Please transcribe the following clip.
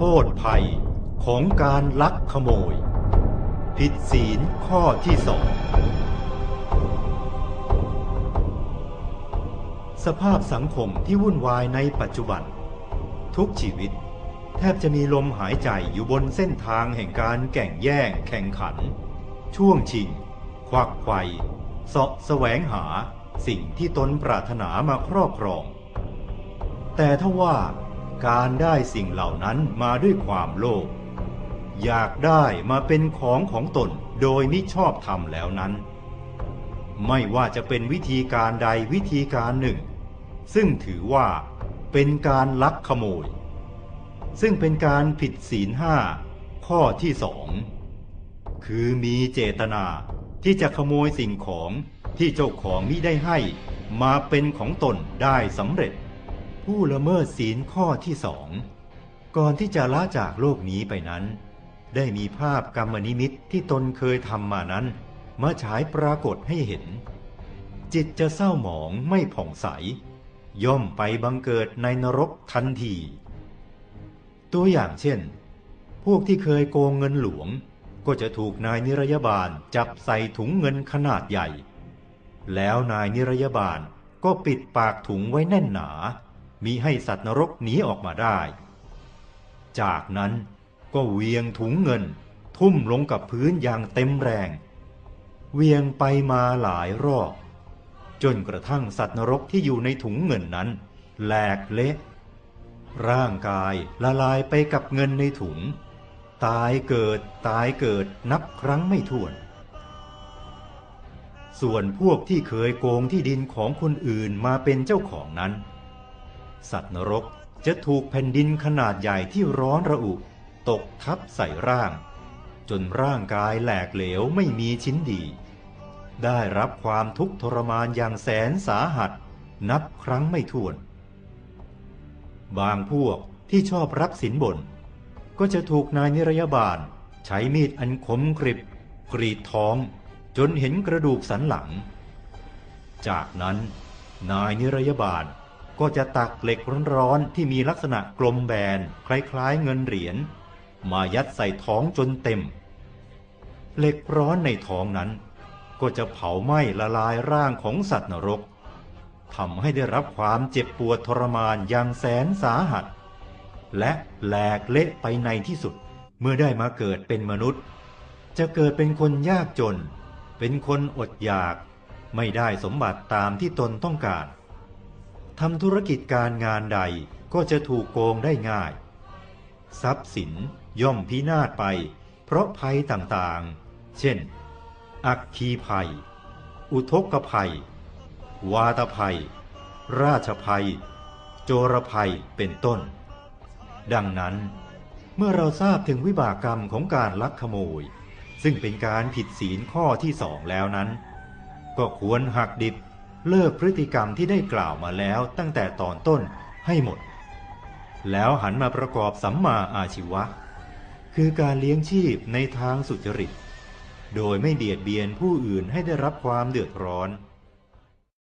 โทษภัยของการลักขโมย ผิดศีลข้อที่สองสภาพสังคมที่วุ่นวายในปัจจุบัน ทุกชีวิต แทบจะมีลมหายใจอยู่บนเส้นทางแห่งการแก่งแย่งแข่งขัน ช่วงชิง ควักไขว่เสาะแสวงหาสิ่งที่ตนปรารถนามาครอบครอง แต่ถ้าว่า การได้สิ่งเหล่านั้นมาด้วยความโลภอยากได้มาเป็นของของตนโดยมิชอบธรรมแล้วนั้น ไม่ว่าจะเป็นวิธีการใดวิธีการหนึ่ง ซึ่งถือว่าเป็นการลักขโมย ซึ่งเป็นการผิดศีลห้าข้อที่สองคือมีเจตนาที่จะขโมยสิ่งของที่เจ้าของมิได้ให้มาเป็นของตนได้สำเร็จ ผู้ละเมิดศีลข้อที่สองก่อนที่จะละจากโลกนี้ไปนั้น ได้มีภาพกรรมนิมิตที่ตนเคยทำมานั้นมาฉายปรากฏให้เห็น จิตจะเศร้าหมองไม่ผ่องใส ย่อมไปบังเกิดในนรกทันที ตัวอย่างเช่น พวกที่เคยโกงเงินหลวง ก็จะถูกนายนิรยาบาลจับใส่ถุงเงินขนาดใหญ่ แล้วนายนิรยาบาลก็ปิดปากถุงไว้แน่นหนา มีให้สัตว์นรกหนีออกมาได้ จากนั้นก็เวียงถุงเงิน ทุ่มลงกับพื้นอย่างเต็มแรง เวียงไปมาหลายรอบ จนกระทั่งสัตว์นรกที่อยู่ในถุงเงินนั้นแหลกเละร่างกายละลายไปกับเงินในถุง ตายเกิดตายเกิดนับครั้งไม่ถ้วน ส่วนพวกที่เคยโกงที่ดินของคนอื่นมาเป็นเจ้าของนั้น สัตว์นรกจะถูกแผ่นดินขนาดใหญ่ที่ร้อนระอุ ตกทับใส่ร่าง จนร่างกายแหลกเหลวไม่มีชิ้นดี ได้รับความทุกข์ทรมานอย่างแสนสาหัส นับครั้งไม่ถ้วน บางพวกที่ชอบรับสินบน ก็จะถูกนายนิรยาบาล ใช้มีดอันคมกริบ กรีดท้องจนเห็นกระดูกสันหลัง จากนั้นนายนิรยาบาล ก็จะตักเหล็กร้อนๆที่มีลักษณะกลมแบน คล้ายๆเงินเหรียญมายัดใส่ท้องจนเต็ม เหล็กร้อนในท้องนั้น ก็จะเผาไหม้ละลายร่างของสัตว์นรกทำให้ได้รับความเจ็บปวดทรมานอย่างแสนสาหัส และแหลกเละไปในที่สุดเมื่อได้มาเกิดเป็นมนุษย์ จะเกิดเป็นคนยากจน เป็นคนอดอยาก ไม่ได้สมบัติตามที่ตนต้องการ ทำธุรกิจการงานใดก็จะถูกโกงได้ง่าย ทรัพย์สินย่อมพินาศไป เพราะภัยต่างๆ เช่น อักคีภัย อุทกภัย วาตภัย ราชภัย โจรภัยเป็นต้น ดังนั้น เมื่อเราทราบถึงวิบากกรรมของการลักขโมย ซึ่งเป็นการผิดศีลข้อที่สองแล้วนั้น ก็ควรหักดิบ เลิกพฤติกรรมที่ได้กล่าวมาแล้วตั้งแต่ตอนต้นให้หมด แล้วหันมาประกอบสัมมาอาชีวะ คือการเลี้ยงชีพในทางสุจริต โดยไม่เบียดเบียนผู้อื่นให้ได้รับความเดือดร้อน